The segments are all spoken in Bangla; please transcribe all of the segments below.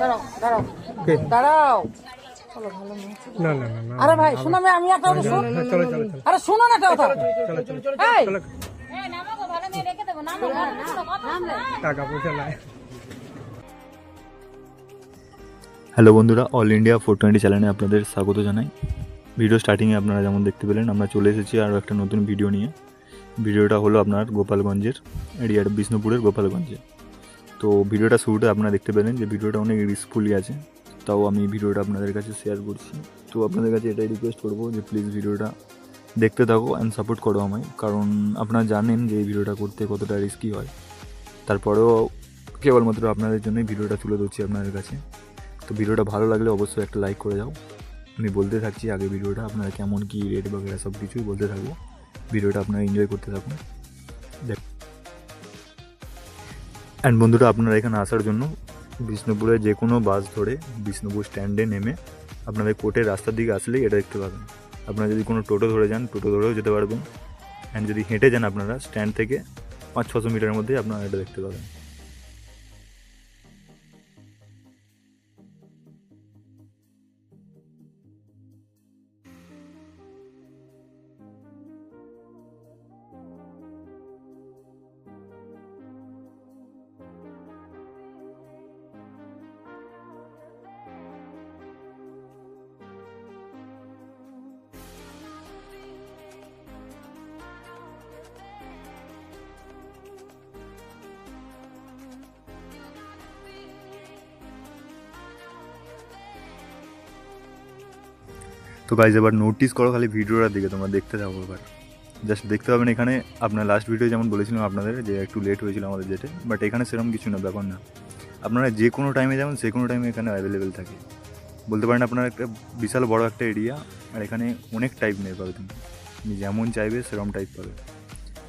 দাঁড়াও দাঁড়াও। দাঁড়াও। চলো ভালো মেয়ে না না না না আরে ভাই শোনো আমি আমি একটা কথা শুন। হ্যাঁ, চলো চলো চলো। আরে শোনো না একটা কথা। চলো চলো এই। চলো। টাকা পয়সা নাই। হ্যালো বন্ধুরা অল ইন্ডিয়া ফোর টোয়েন্টি চ্যানেলে আপনাদের স্বাগত জানাই। ভিডিও স্টার্টিংয়ে আপনারা যেমন দেখতে পেলেন আমরা চলে এসেছি আরও একটা নতুন ভিডিও নিয়ে। ভিডিওটা হলো আপনার গোপালগঞ্জের এরিয়ার বিষ্ণুপুরের গোপালগঞ্জে। তো ভিডিওটা শুরুতে আপনারা দেখতে পেলেন যে ভিডিওটা অনেক রিস্কফুলি আছে, তাও আমি ভিডিওটা আপনাদের কাছে শেয়ার করছি। তো আপনাদের কাছে এটাই রিকোয়েস্ট করব যে প্লিজ ভিডিওটা দেখতে থাকো অ্যান্ড সাপোর্ট করো আমায়, কারণ আপনারা জানেন যে এই ভিডিওটা করতে কতটা রিস্কি হয়। তারপরেও কেবলমাত্র আপনাদের জন্যই ভিডিওটা তুলে ধরছি আপনাদের কাছে। তো ভিডিওটা ভালো লাগলে অবশ্যই একটা লাইক করে যাও আমি বলতে থাকছি আগে ভিডিওটা, আপনারা কেমন কী রেট বাগেরা সব কিছুই বলতে থাকব। ভিডিওটা আপনারা এনজয় করতে থাকুন। দেখ অ্যান্ড বন্ধুরা, আপনারা এখানে আসার জন্য বিষ্ণুপুরে যে কোনো বাস ধরে বিষ্ণুপুর স্ট্যান্ডে নেমে আপনাদের কোর্টের রাস্তার দিকে আসলেই এটা দেখতে পাবেন। আপনারা যদি কোনো টোটো ধরে যান, টোটো ধরেও যেতে পারবেন। অ্যান্ড যদি হেঁটে যান আপনারা, স্ট্যান্ড থেকে পাঁচ ছশো মিটারের মধ্যেই আপনারা এটা দেখতে পাবেন। তো গাইজ এবার নোটিস করো খালি ভিডিওটা দিকে, তোমরা দেখতে থাকো এবার। জাস্ট দেখতে পাবেন এখানে আপনার লাস্ট ভিডিও যেমন বলেছিলাম আপনাদের যে একটু লেট হয়েছিল আমাদের যেতে বাট এখানে সেরকম কিছু না, ব্যাপার না। আপনারা যে কোনো টাইমে যাবেন, যে কোনো টাইমে এখানে অ্যাভেলেবেল থাকে। বলতে পারেন আপনার একটা বিশাল বড় একটা এরিয়া আর এখানে অনেক টাইপ মেয়ে পাবে তুমি তুমি যেমন চাইবে, সেরকম টাইপ পাবে।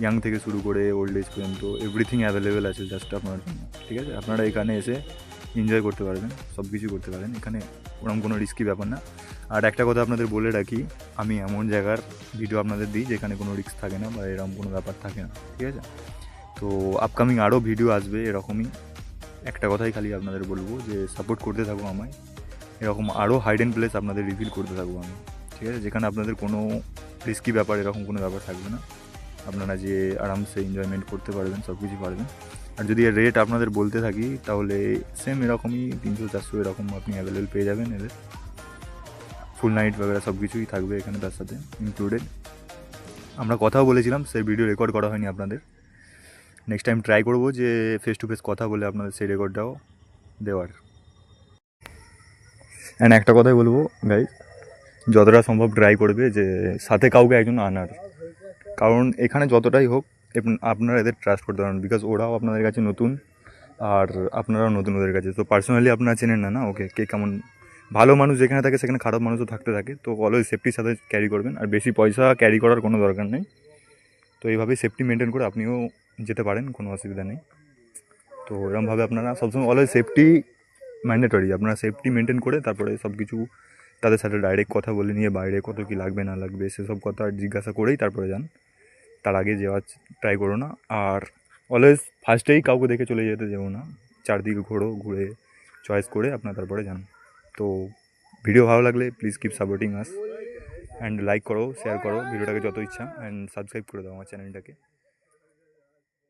ইয়াং থেকে শুরু করে ওল্ড এজ পর্যন্ত এভরিথিং অ্যাভেলেবেল আছে জাস্ট আপনার জন্য। ঠিক আছে? আপনারা এখানে এসে এনজয় করতে পারবেন সব কিছু করতে পারেন এখানে ওরকম কোনো রিস্কি ব্যাপার না। আর একটা কথা আপনাদের বলে রাখি, আমি এমন জায়গার ভিডিও আপনাদের দিই যেখানে কোনো রিস্ক থাকে না বা এরকম কোনো ব্যাপার থাকে না, ঠিক আছে? তো আপকামিং আরও ভিডিও আসবে এরকমই। একটা কথাই খালি আপনাদের বলব যে সাপোর্ট করতে থাকব আমায়। এরকম আরও হাইডেন প্লেস আপনাদের রিভিল করতে থাকব আমি, ঠিক আছে? যেখানে আপনাদের কোনো রিস্কি ব্যাপার, এরকম কোনো ব্যাপার থাকবে না। আপনারা যে আরামসে এনজয়মেন্ট করতে পারবেন সব কিছু পারবেন। আর যদি রেট আপনাদের বলতে থাকি, তাহলে সেম এরকমই তিনশো, চারশো এরকম আপনি অ্যাভেলেবেল পেয়ে যাবেন এদের। ফুল নাইট বাগেরা সব কিছুই থাকবে এখানে তার সাথে ইনক্লুডেড আমরা কথাও বলেছিলাম, সেই ভিডিও রেকর্ড করা হয়নি আপনাদের। নেক্সট টাইম ট্রাই করব যে ফেস টু ফেস কথা বলে আপনাদের সেই রেকর্ডটাও দেওয়ার। অ্যান্ড একটা কথাই বলব গাই যতটা সম্ভব ট্রাই করবে যে সাথে কাউকে একজন আনার। কারণ এখানে যতটাই হোক আপনারা এদের ট্রাস্ট করতে পারেন বিকজ ওরাও আপনাদের কাছে নতুন আর আপনারাও নতুন ওদের কাছে। তো পার্সোনালি আপনারা চেনেন না না? ওকে কে কেমন? ভালো মানুষ যেখানে থাকে, সেখানে খারাপ মানুষও থাকতে থাকে। তো অলওয়েজ সেফটির সাথে ক্যারি করবেন আর বেশি পয়সা ক্যারি করার কোনো দরকার নেই। তো এইভাবেই সেফটি মেনটেন করে আপনিও যেতে পারেন, কোনো অসুবিধা নেই। তো এরকমভাবে আপনারা সবসময় অলওয়েজ সেফটি ম্যান্ডেটরি আপনারা সেফটি মেনটেন করে তারপরে সব কিছু তাদের সাথে ডাইরেক্ট কথা বলে নিয়ে বাইরে কত কী লাগবে, না লাগবে, সেসব কথা জিজ্ঞাসা করেই তারপরে যান। তার আগে যাওয়ার ট্রাই করো না। আর অলওয়েজ ফার্স্টেই কাউকে দেখে চলে যেতে যাব না। চারদিকে ঘোরো, ঘুরে চয়েস করে আপনার তারপরে যান। তো ভিডিও ভালো লাগলে please keep supporting us and like করো শেয়ার করো ভিডিওটাকে যত ইচ্ছা। অ্যান্ড সাবস্ক্রাইব করে দাও আমার চ্যানেলটাকে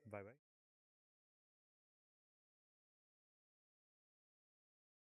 বাই বাই